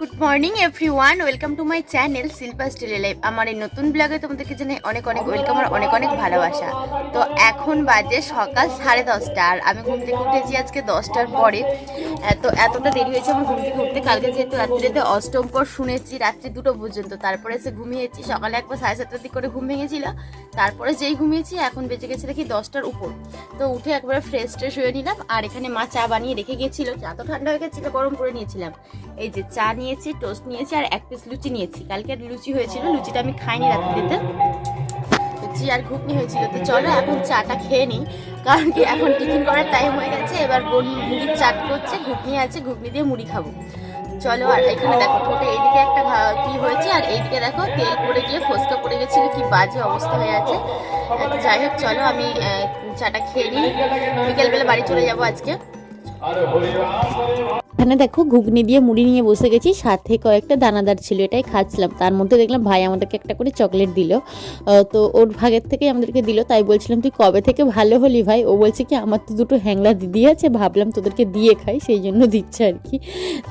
Good morning everyone welcome to my channel Shilpa স্টিলে life আমার এই নতুন ব্লগে তোমাদেরকে জানাই অনেক অনেক ওয়েলকাম আর অনেক অনেক ভালোবাসা। তো এখন বাজে সকাল সাড়ে দশটা, আর আমি ঘুম থেকে উঠেছি আজকে দশটার পরে। এত এতটা দেরি হয়েছে আমার ঘুম থেকে উঠতে। কালকে যেহেতু রাত্রিতে অষ্টম পর শুনেছি, রাত্রি দুটো পর্যন্ত। তারপরে এসে ঘুমিয়েছি। সকালে একবার সাড়ে সাতটার দিক করে ঘুম ভেঙেছিল। তারপরে যেই ঘুমিয়েছি, এখন বেঁচে গেছে দেখি দশটার উপর। তো উঠে একবারে ফ্রেশ ট্রেশ হয়ে নিলাম, আর এখানে মা চা বানিয়ে রেখে গেছিল চা তো ঠান্ডা হয়ে গেছিল, গরম করে নিয়েছিলাম। এই যে চা নিয়েছি টোস্ট নিয়েছি আর এক পিস লুচি নিয়েছি। কালকে লুচি হয়েছিল, লুচিটা আমি খাইনি রাত্রিতে। লুচি আর ঘুগনি হয়েছিল। তো চলো এখন চাটা খেয়ে নিই, কারণ কি এখন টিফিন করার টাইম হয়ে গেছে, এবার বোন মুড়ির চাট করছে, ঘুগনি আছে, ঘুগনি দিয়ে মুড়ি খাব। চলো আর এখানে দেখো ঠোঁটে এইদিকে একটা কি হয়েছে, আর এইদিকে দেখো তেল পড়ে গিয়ে ফসকা পড়ে গেছিল, কি বাজে অবস্থা হয়ে আছে। যাই হোক, চলো আমি চাটা খেয়ে নিই। বিকেলবেলা বাড়ি চলে যাব আজকে। এখানে দেখো ঘুগনি দিয়ে মুড়ি নিয়ে বসে গেছি, সাথে কয়েকটা দানাদার ছিল, এটাই খাচ্ছিলাম। তার মধ্যে দেখলাম ভাই আমাদেরকে একটা করে চকলেট দিল। তো ওর ভাগের থেকে আমাদেরকে দিল, তাই বলছিলাম, তুই কবে থেকে ভালো হলি ভাই? ও বলছে কি, আমার তো দুটো হ্যাংলা দিদি আছে, ভাবলাম তোদেরকে দিয়ে খাই, সেই জন্য দিচ্ছে আর কি।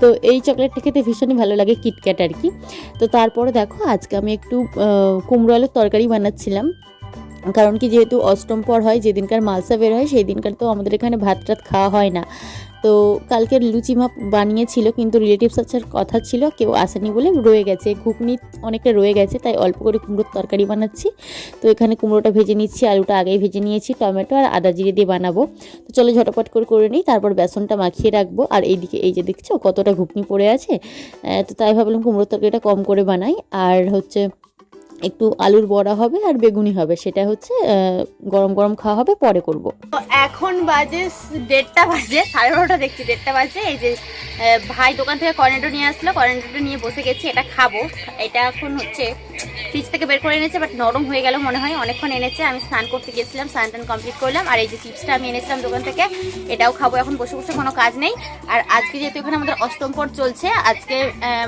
তো এই চকলেটটা খেতে ভীষণই ভালো লাগে, কিটক্যাট আর কি। তো তারপরে দেখো, আজকে আমি একটু কুমড়ো আলুর তরকারি বানাচ্ছিলাম। কারণ কি, যেহেতু অষ্টম পর হয়, যেদিনকার মালসা বের হয় সেই দিনকার তো আমাদের এখানে ভাত টাত খাওয়া হয় না। তো কালকে লুচি মাপ বানিয়েছিল, কিন্তু রিলেটিভস আসার কথা ছিল, কেউ আসেনি বলে রয়ে গেছে। ঘুগনি অনেকটা রয়ে গেছে, তাই অল্প করে কুমড়োর তরকারি বানাচ্ছি। তো এখানে কুমড়োটা ভেজে নিচ্ছি, আলুটা আগেই ভেজে নিয়েছি, টমেটো আর আদা জিরে দিয়ে বানাবো। তো চলো ঝটপট করে করে নিই, তারপর বেসনটা মাখিয়ে রাখব। আর এইদিকে, এই যে দেখছ, কতটা ঘুগনি পড়ে আছে? তো তাই ভাবলাম কুমড়োর তরকারিটা কম করে বানাই। আর হচ্ছে একটু আলুর বড়া হবে আর বেগুনি হবে। সেটা হচ্ছে গরম গরম খাওয়া হবে, পরে করব। তো এখন বাজে দেড়টা বাজে, সাড়ে বারোটা দেখছি, দেড়টা বাজে। এই যে ভাই দোকান থেকে কর্নেটো নিয়ে আসলো, কর্নেটোটা নিয়ে বসে গেছি, এটা খাব। এটা এখন হচ্ছে ফ্রিজ থেকে বের করে এনেছে বাট নরম হয়ে গেল মনে হয়। অনেকক্ষণ এনেছে, আমি স্নান করতে গেছিলাম, স্নান টান কমপ্লিট করলাম। আর এই যে চিপসটা আমি এনেছিলাম দোকান থেকে, এটাও খাব। এখন বসে বসে কোনো কাজ নেই। আর আজকে যেহেতু এখানে আমাদের অষ্টম পর চলছে, আজকে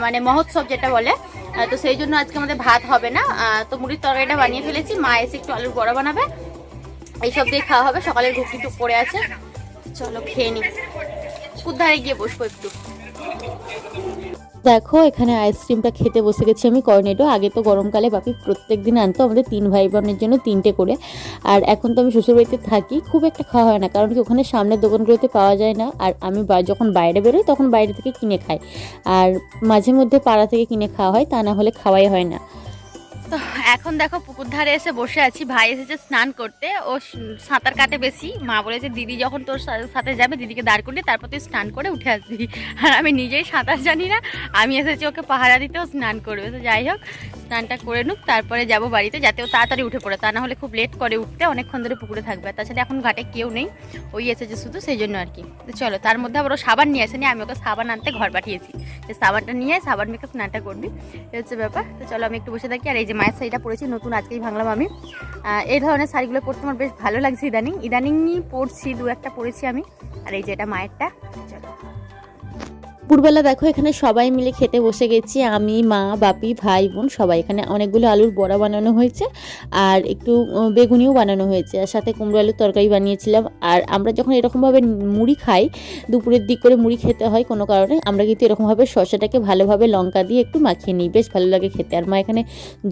মানে মহোৎসব যেটা বলে তো সেই জন্য আজকে আমাদের ভাত হবে না। তো মুড়ির তরকারিটা বানিয়ে ফেলেছি। মা এসে একটু আলুর বড়া বানাবে। এইসব দিয়ে খাওয়া হবে। সকালের ঘুগনি টুক পড়ে আছে। চলো খেয়ে নি। ধারে গিয়ে বসবো একটু। দেখো, এখানে আইসক্রিমটা খেতে বসে গেছি আমি কর্নেটো আগে তো গরমকালে বাপি প্রত্যেক দিন আনতো, আমাদের তিন ভাই বোনের জন্য তিনটে করে। আর এখন তো আমি শ্বশুরবাড়িতে থাকি, খুব একটা খাওয়া হয় না, কারণ কি ওখানে সামনের দোকানগুলোতে পাওয়া যায় না। আর আমি যখন বাইরে বেরোই, তখন বাইরে থেকে কিনে খাই। আর মাঝে মধ্যে পাড়া থেকে কিনে খাওয়া হয়, তা না হলে খাওয়াই হয় না। っ。এখন দেখো পুকুর ধারে এসে বসে আছি। ভাই এসেছে স্নান করতে। ও সাঁতার কাটে বেশি। মা বলেছে, দিদি যখন তোর সাথে যাবে, দিদিকে দাঁড় করলে তারপর তুই স্নান করে উঠে আসবি। আর আমি নিজেই সাঁতার জানি না। আমি এসেছি ওকে পাহারা দিতেও স্নান করবে। তো যাই হোক, স্নানটা করে নুক, তারপরে যাব বাড়িতে, যাতে ও তাড়াতাড়ি উঠে পড়ে। তা না হলে খুব লেট করে উঠতে, অনেকক্ষণ ধরে পুকুরে থাকবে। আর তাছাড়া এখন ঘাটে কেউ নেই। ওই এসেছে শুধু, সেই জন্য আর কি। চলো, তার মধ্যে আবার ও সাবান নিয়ে আসেনি। আমি ওকে সাবান আনতে ঘর পাঠিয়েছি। যে সাবানটা নিয়ে সাবান মেখে স্নানটা করবি। হচ্ছে ব্যাপার। তো চলো, আমি একটু বসে থাকি। আর এই যে মায়ের শাড়িটা পরেছি নতুন আজকেই ভাঙলাম আমি। এই ধরনের শাড়িগুলো পরতে আমার বেশ ভালো লাগছে ইদানিং। ইদানিংই পরছি, দু একটা পরেছি আমি। আর এই যে এটা মায়েরটা। দুপুরবেলা দেখো, এখানে সবাই মিলে খেতে বসে গেছি। আমি, মা, বাপি, ভাই, বোন, সবাই। এখানে অনেকগুলো আলুর বড়া বানানো হয়েছে আর একটু বেগুনিও বানানো হয়েছে আর সাথে কুমড়ো আলুর তরকারি বানিয়েছিলাম। আর আমরা যখন এরকমভাবে মুড়ি খাই, দুপুরের দিক করে মুড়ি খেতে হয় কোনো কারণে, আমরা কিন্তু এরকমভাবে শসাটাকে ভালোভাবে লঙ্কা দিয়ে একটু মাখিয়ে নিই। বেশ ভালো লাগে খেতে। আর মা এখানে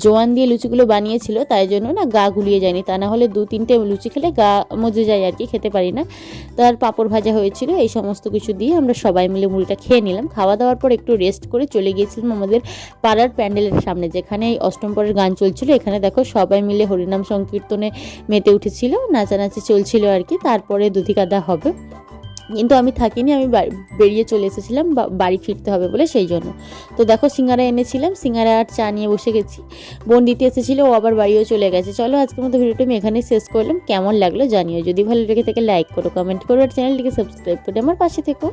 জোয়ান দিয়ে লুচিগুলো বানিয়েছিল, তাই জন্য না গা গুলিয়ে যায়নি। তা না হলে দু তিনটে লুচি খেলে গা মজে যায় আর কি, খেতে পারি না। তার পাঁপড় ভাজা হয়েছিল, এই সমস্ত কিছু দিয়ে আমরা সবাই মিলে মুড়িটা খেয়ে নিলাম। খাওয়া দাওয়ার পর একটু রেস্ট করে চলে গিয়েছিলাম আমাদের পাড়ার প্যান্ডেলের সামনে, যেখানে এই অষ্টম পরের গান চলছিল। এখানে দেখো সবাই মিলে হরিনাম সংকীর্তনে মেতে উঠেছিল, নাচানাচি চলছিল আর কি। তারপরে দুধিকাদা হবে। কিন্তু আমি থাকিনি, আমি বেরিয়ে চলে এসেছিলাম বাড়ি ফিরতে হবে বলে সেই জন্য। তো দেখো সিঙ্গারা এনেছিলাম, সিঙ্গারা আর চা নিয়ে বসে গেছি। বোন দিতে এসেছিল, ও আবার বাড়িও চলে গেছে। চলো আজকের মতো ভিডিওটা আমি এখানেই শেষ করলাম। কেমন লাগল জানিও। যদি ভালো লেগে থাকে লাইক করো কমেন্ট করো, আর চ্যানেলটিকে সাবস্ক্রাইব করে আমার পাশে থেকো।